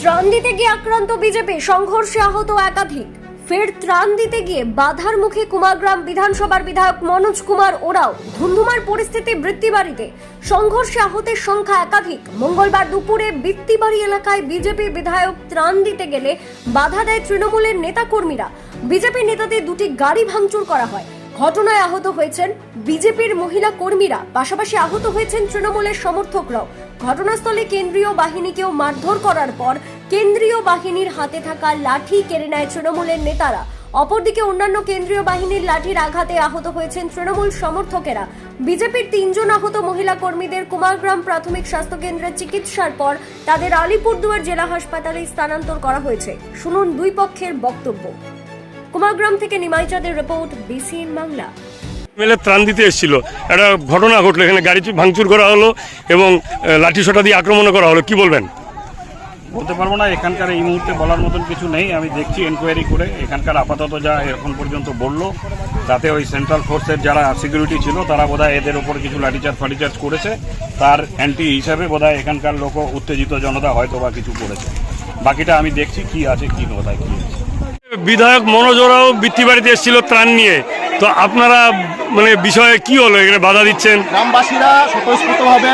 ত্রাণ দিতে গিয়ে আক্রান্ত বিজেপি সংঘর্ষে আহত একাধিক। ফের ত্রাণ দিতে গিয়ে বাধার মুখে কুমারগ্রাম বিধানসভার বিধায়ক মনোজ কুমার ওরাও ধুন্ধুমার পরিস্থিতি বৃত্তিবাড়িতে সংঘর্ষে আহতের সংখ্যা একাধিক। মঙ্গলবার দুপুরে বৃত্তিবাড়ি এলাকায় বিজেপি বিধায়ক ত্রাণ দিতে গেলে বাধা দেয় তৃণমূলের নেতাকর্মীরা। বিজেপি নেতাদের দুটি গাড়ি ভাঙচুর করা হয়। ঘটনায় আহত হয়েছেন বিজেপির মহিলা কর্মীরা। পাশাপাশি আহত হয়েছেন তৃণমূলের সমর্থকরাও। ঘটনাস্থলে কেন্দ্রীয় বাহিনীকেও মারধর করার পর কেন্দ্রীয় বাহিনীর হাতে থাকা লাঠি কেড়ে নেয় তৃণমূলের নেতারা। অপরদিকে অন্যান্য কেন্দ্রীয় বাহিনীর লাঠির আঘাতে আহত হয়েছেন তৃণমূল সমর্থকেরা। বিজেপির তিনজন আহত মহিলা কর্মীদের কুমারগ্রাম প্রাথমিক স্বাস্থ্য কেন্দ্রে চিকিৎসার পর তাদের আলিপুরদুয়ার জেলা হাসপাতালে স্থানান্তর করা হয়েছে। শুনুন দুই পক্ষের বক্তব্য। কুমারগ্রাম থেকে নিমাইচাঁদের report B C N Bangla. MLA ত্রাণ দিতে এসেছিল। একটা ঘটনা ঘটলো এখানে গাড়ি ভাঙচুর করা হলো এবং লাঠিসোঁটা দিয়ে আক্রমণ করা হলো। কি বলবেন? বলতে পারব না এখানকার এই মুহূর্তে বলার মতন কিছু নেই। আমি দেখছি এনকোয়ারি করে এখানকার আপাতত যা এখন পর্যন্ত বলল তাতে ওই সেন্ট্রাল ফোর্সের যারা সিকিউরিটি ছিল তারা বোধহয় এদের ওপর কিছু লাঠিচার্জ ফাটিচার্জ করেছে। তার অ্যান্টি হিসাবে বোধহয় এখানকার লোক উত্তেজিত জনতা হয়তো বা কিছু করেছে। বাকিটা আমি দেখছি কি আছে কি কোথায় কি আছে। বিধায়ক মনোজ ওরাও বৃত্তিবাড়িতে এসেছিল ত্রাণ নিয়ে। তো আপনারা মানে বিষয়ে কি হলো? এখানে বাধা দিচ্ছেন? গ্রামবাসীরা স্বতঃস্ফূর্তভাবে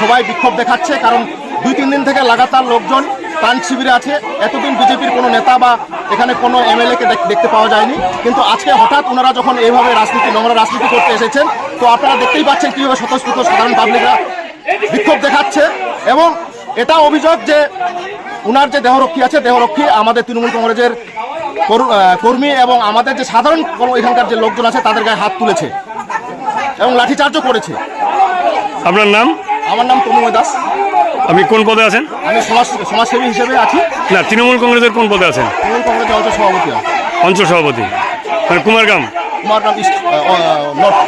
সবাই বিক্ষোভ দেখাচ্ছে, কারণ দুই, তিন দিন থেকে লাগাতার লোকজন ত্রাণ শিবিরে আছে। এতদিন বিজেপির কোনো নেতা বা এখানে কোনো এমএলএকে দেখতে পাওয়া যায়নি। কিন্তু আজকে হঠাৎ ওনারা যখন এইভাবে রাজনীতি, নোংরা রাজনীতি করতে এসেছেন, তো আপনারা দেখতেই পাচ্ছেন কীভাবে স্বতঃস্ফূর্ত সাধারণ পাবলিকরা বিক্ষোভ দেখাচ্ছে। এবং এটা অভিযোগ যে উনার যে দেহরক্ষী আছে দেহরক্ষী আমাদের তৃণমূল কংগ্রেসের কর্মী এবং আমাদের যে সাধারণ এখানকার যে লোকজন আছে তাদের গায়ে হাত তুলেছে এবং লাঠিচার্জও করেছে। আপনার নাম? আমার নাম তনুময় দাস। আপনি কোন পদে আছেন? আমি সমাজ সমাজসেবী হিসেবে আছি। না তৃণমূল কংগ্রেসের কোন পদে আছেন? তৃণমূল কংগ্রেসের অঞ্চল সভাপতি। অঞ্চল সভাপতি। মানে কুমারগ্রাম কুমারগ্রাম নর্থ।